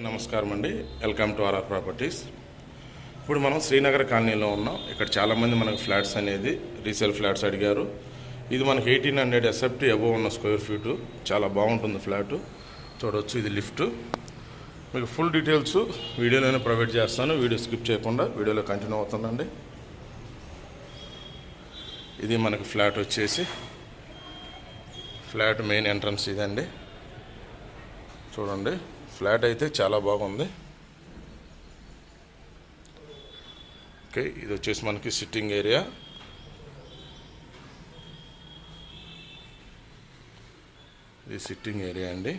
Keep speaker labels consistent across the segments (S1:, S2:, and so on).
S1: నమస్కారం అండి. Welcome to RR properties. ఇప్పుడు మనం శ్రీనగర్ కాలనీలో ఉన్నాం. ఇక్కడ చాలామంది మనకు ఫ్లాట్స్ అనేది రీసేల్ ఫ్లాట్స్ అడిగారు. ఇది మనకి ఎయిటీన్ హండ్రెడ్ ఎస్ఎఫ్టీ అబోవ్ ఉన్న స్క్వేర్ ఫీటు. చాలా బాగుంటుంది ఫ్లాట్. చూడవచ్చు ఇది లిఫ్ట్. మీకు ఫుల్ డీటెయిల్స్ వీడియోలోనే ప్రొవైడ్ చేస్తాను. వీడియో స్కిప్ చేయకుండా వీడియోలో కంటిన్యూ అవుతుందండి. ఇది మనకి ఫ్లాట్ వచ్చేసి ఫ్లాట్ మెయిన్ ఎంట్రన్స్ ఇదండి. చూడండి. ఫ్లాట్ అయితే చాలా బాగుంది. ఓకే ఇది వచ్చేసి మనకి సిట్టింగ్ ఏరియా ఇది సిట్టింగ్ ఏరియా అండి.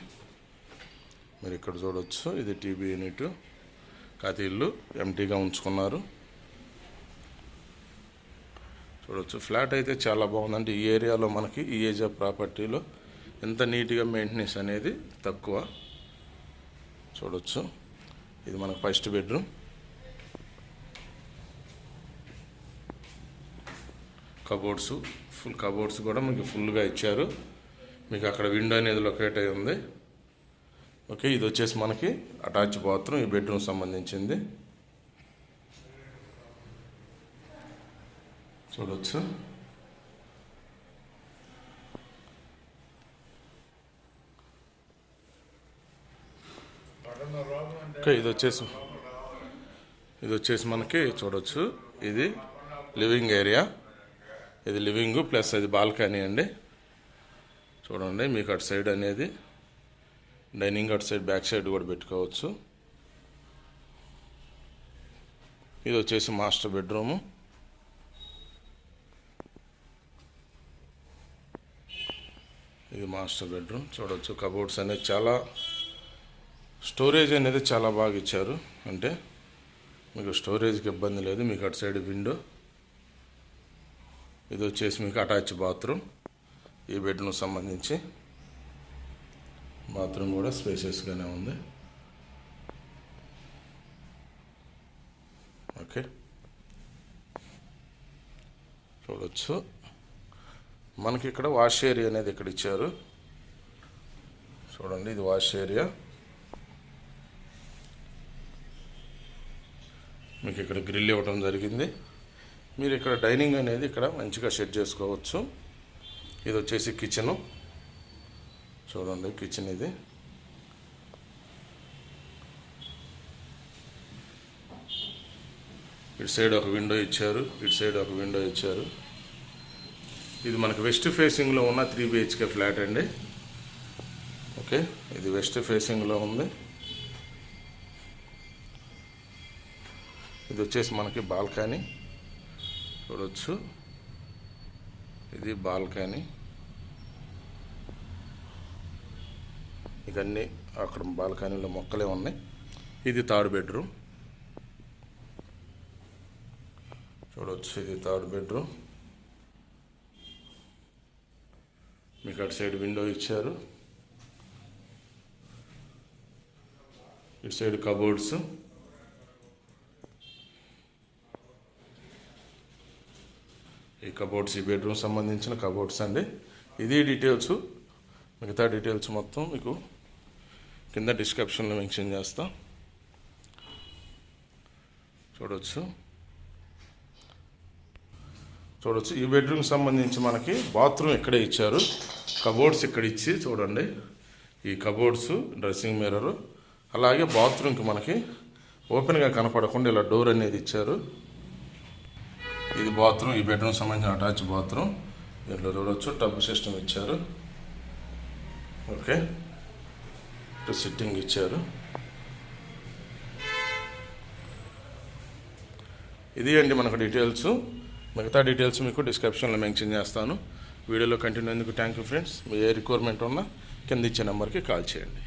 S1: మీరు ఇక్కడ చూడవచ్చు ఇది టీబీ యూనిట్ కాకపోతే ఇల్లు ఎంటీగా ఉంచుకున్నారు. చూడవచ్చు ఫ్లాట్ అయితే చాలా బాగుందంటే ఈ ఏరియాలో మనకి ఈ ఏజ్ ఆఫ్ ప్రాపర్టీలో ఎంత నీట్గా మెయింటెనెన్స్ అనేది తక్కువ. చూడొచ్చు. ఇది మనకు first bedroom. Cupboards full cupboards కూడా మీకు ఫుల్గా ఇచ్చారు. మీకు అక్కడ విండో అనేది లొకేట్ అయి ఉంది. ఓకే ఇది వచ్చేసి మనకి అటాచ్ బాత్రూమ్ ఈ బెడ్రూమ్ సంబంధించింది. చూడొచ్చు. ఓకే ఇది వచ్చేసి ఇది వచ్చేసి మనకి చూడొచ్చు. ఇది లివింగ్ ఏరియా. ఇది లివింగ్ ప్లస్ అది బాల్కనీ అండి. చూడండి మీకు అటు సైడ్ అనేది డైనింగ్ అటు సైడ్ బ్యాక్ సైడ్ కూడా పెట్టుకోవచ్చు. ఇది వచ్చేసి మాస్టర్ బెడ్రూము. ఇది మాస్టర్ బెడ్రూమ్. చూడొచ్చు కబోర్డ్స్ అనేది చాలా స్టోరేజ్ అనేది చాలా బాగా ఇచ్చారు. అంటే మీకు స్టోరేజ్కి ఇబ్బంది లేదు. మీకు అటు సైడ్ విండో ఇది వచ్చేసి మీకు అటాచ్ బాత్రూమ్ ఈ బెడ్రూమ్ సంబంధించి బాత్రూమ్ కూడా స్పేసెస్గానే ఉంది. ఓకే. చూడవచ్చు మనకి ఇక్కడ వాష్ ఏరియా అనేది ఇక్కడ ఇచ్చారు. చూడండి ఇది వాష్ ఏరియా. మీకు ఇక్కడ గ్రిల్ ఇవ్వడం జరిగింది. మీరు ఇక్కడ డైనింగ్ అనేది ఇక్కడ మంచిగా సెట్ చేసుకోవచ్చు. ఇది వచ్చేసి కిచెను చూడండి కిచెన్ ఇది. ఇటు సైడ్ ఒక విండో ఇచ్చారు ఇటు సైడ్ ఒక విండో ఇచ్చారు. ఇది మనకు వెస్ట్ ఫేసింగ్లో ఉన్న త్రీ బిహెచ్కే ఫ్లాట్ అండి. ఓకే ఇది వెస్ట్ ఫేసింగ్లో ఉంది. ఇది వచ్చేసి మనకి బాల్కనీ. చూడవచ్చు ఇది బాల్కనీ. ఇవన్నీ అక్కడ బాల్కనీలో మొక్కలే ఉన్నాయి. ఇది థర్డ్ బెడ్రూమ్. చూడవచ్చు ఇది థర్డ్ బెడ్రూమ్. మీకు అటు సైడ్ విండో ఇచ్చారు. ఇటు సైడ్ కబోర్డ్స్. కబోర్డ్స్ ఈ బెడ్రూమ్ సంబంధించిన కబోర్డ్స్ అండి. ఇది డీటెయిల్స్. మిగతా డీటెయిల్స్ మొత్తం మీకు కింద డిస్క్రిప్షన్లో మెన్షన్ చేస్తాం. చూడవచ్చు చూడవచ్చు ఈ బెడ్రూమ్కి సంబంధించి మనకి బాత్రూమ్ ఇక్కడే ఇచ్చారు. కబోర్డ్స్ ఇక్కడ ఇచ్చి చూడండి. ఈ కబోర్డ్స్ డ్రెస్సింగ్ మిర్రర్ అలాగే బాత్రూమ్కి మనకి ఓపెన్గా కనపడకుండా ఇలా డోర్ అనేది ఇచ్చారు. ఇది బాత్రూమ్ ఈ బెడ్రూమ్ సంబంధించిన అటాచ్ బాత్రూమ్. దీంట్లో చూడవచ్చు టబ్ సిస్టమ్ ఇచ్చారు. ఓకే. ఇటు సిట్టింగ్ ఇచ్చారు. ఇది అండి మనకు డీటెయిల్స్. మిగతా డీటెయిల్స్ మీకు డిస్క్రిప్షన్లో మెన్షన్ చేస్తాను. వీడియోలో కంటిన్యూ ఎందుకు థ్యాంక్ యూ ఫ్రెండ్స్. మీ ఏ రిక్వైర్మెంట్ ఉన్నా కింద ఇచ్చే నెంబర్కి కాల్ చేయండి.